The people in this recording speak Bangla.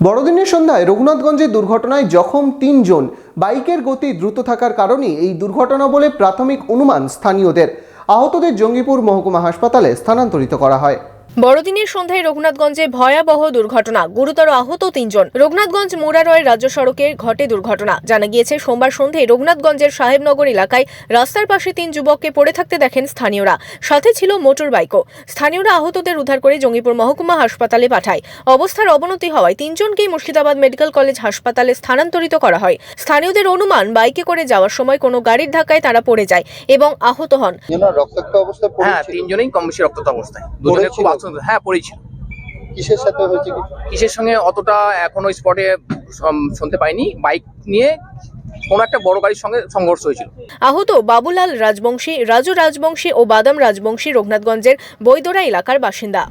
বড়দিনের সন্ধ্যায় রঘুনাথগঞ্জে দুর্ঘটনায় জখম তিনজন। বাইকের গতি দ্রুত থাকার কারণে এই দুর্ঘটনা বলে প্রাথমিক অনুমান স্থানীয়দের। আহতদের জঙ্গিপুর মহকুমা হাসপাতালে স্থানান্তরিত করা হয়। বড়দিনের সন্ধ্যায় রঘুনাথগঞ্জে ভয়াবহ দুর্ঘটনা। গুরুতর আহত তিনজন। রঘুনাথগঞ্জ মুরারয় রাজ্য সড়কে ঘটে দুর্ঘটনা। জানা গিয়েছে সোমবার সন্ধ্যায় রঘুনাথগঞ্জের সাহেবনগর এলাকায় রাস্তার পাশে তিন যুবককে পড়ে থাকতে দেখেন স্থানীয়রা। সাথে ছিল মোটর বাইকও। স্থানীয়রা আহতদের উদ্ধার করে জঙ্গিপুর মহকুমা হাসপাতালে পাঠায়। অবস্থার অবনতি হওয়ায় তিনজনকেই মুর্শিদাবাদ মেডিকেল কলেজ হাসপাতালে স্থানান্তরিত করা হয়। স্থানীয়দের অনুমান বাইকে করে যাওয়ার সময় কোনো গাড়ির ধাক্কায় তারা পড়ে যায় এবং আহত হন। যেন রক্তাক্ত অবস্থায় হ্যাঁ তিনজনেই কম বেশি রক্তাক্ত অবস্থায়। দুজনে খুব হ্যাঁ পড়েছিল। কিসের সাথে হয়েছে কিসের সঙ্গে অতটা এখনও স্পটে শুনতে পাইনি। বাইক নিয়ে কোনো একটা বড় গাড়ির সঙ্গে সংঘর্ষ হয়েছিল। আহত বাবুলাল রাজবংশী রাজু রাজবংশী ও বাদাম রাজবংশী রঘুনাথগঞ্জের বৈদরা এলাকার বাসিন্দা।